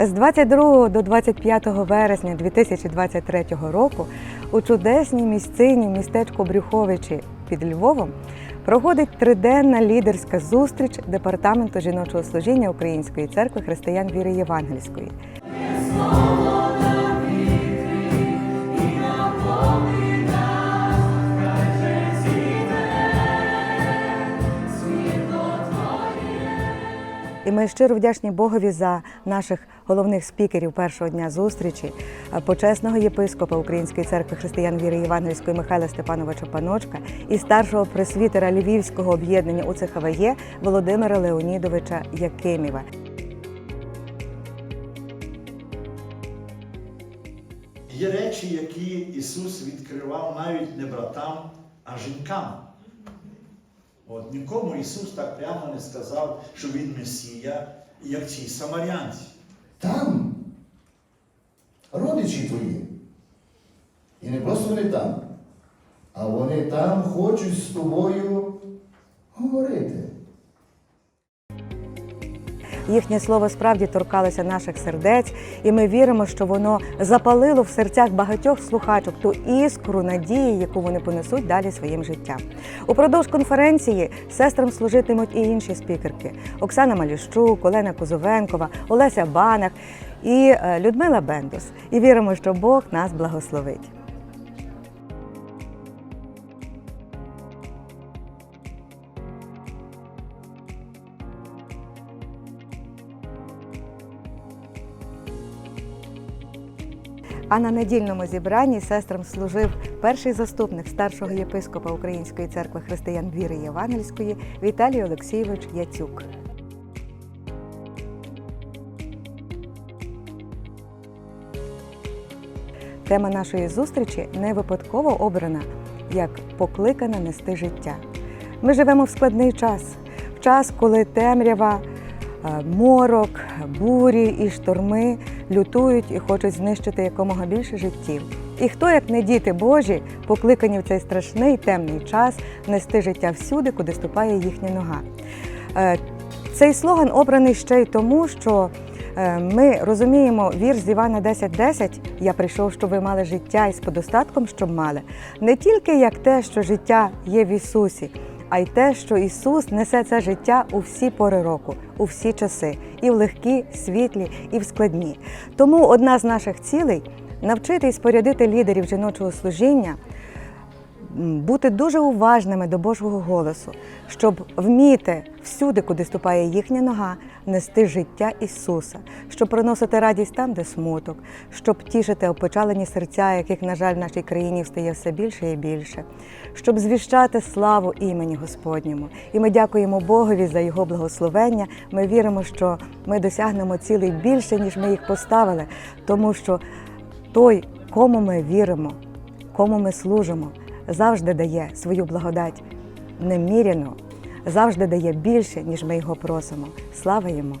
з 22 до 25 вересня 2023 року у чудесній місцині містечку Брюховичі під Львовом проходить триденна лідерська зустріч департаменту жіночого служіння Української церкви християн віри Євангельської. І ми щиро вдячні Богові за наших головних спікерів першого дня зустрічі, почесного єпископа Української церкви християн віри Євангельської Михайла Степановича Паночка і старшого пресвітера Львівського об'єднання УЦХВЄ Володимира Леонідовича Якимєва. Є речі, які Ісус відкривав навіть не братам, а жінкам. От нікому Ісус так прямо не сказав, що Він Месія, як ці самарянці. Там родичі твої. І не просто вони там, а вони там хочуть з тобою говорити. Їхнє слово справді торкалося наших сердець, і ми віримо, що воно запалило в серцях багатьох слухачок ту іскру надії, яку вони понесуть далі своїм життям. Упродовж конференції сестрам служитимуть і інші спікерки: Оксана Маліщук, Олена Кузовенкова, Олеся Банах і е, Людмила Бендус. І віримо, що Бог нас благословить. А на недільному зібранні сестрам служив перший заступник старшого єпископа Української церкви християн віри Євангельської Віталій Олексійович Яцюк. Тема нашої зустрічі не випадково обрана як покликана нести життя. Ми живемо в складний час, в час, коли темрява, е, морок, бурі і шторми лютують і хочуть знищити якомога більше життів. І хто, як не діти Божі, покликані в цей страшний темний час нести життя всюди, куди ступає їхня нога. Е, Цей слоган обраний ще й тому, що е, ми розуміємо вірш з Івана 10.10 Я прийшов, щоб ви мали життя і з подостатком, щоб мали. Не тільки як те, що життя є в Ісусі, а й те, що Ісус несе це життя у всі пори року, у всі часи, і в легкі, світлі, і в складні. Тому одна з наших цілей навчити і спорядити лідерів жіночого служіння бути дуже уважними до Божого голосу, щоб вміти всюди, куди ступає їхня нога, нести життя Ісуса, щоб приносити радість там, де смуток, щоб тішити опечалені серця, яких, на жаль, в нашій країні встає все більше і більше, щоб звіщати славу імені Господньому. І ми дякуємо Богові за Його благословення. Ми віримо, що ми досягнемо цілей більше, ніж ми їх поставили, тому що той, кому ми віримо, кому ми служимо, завжди дає свою благодать неміряно, завжди дає більше, ніж ми його просимо. Слава йому!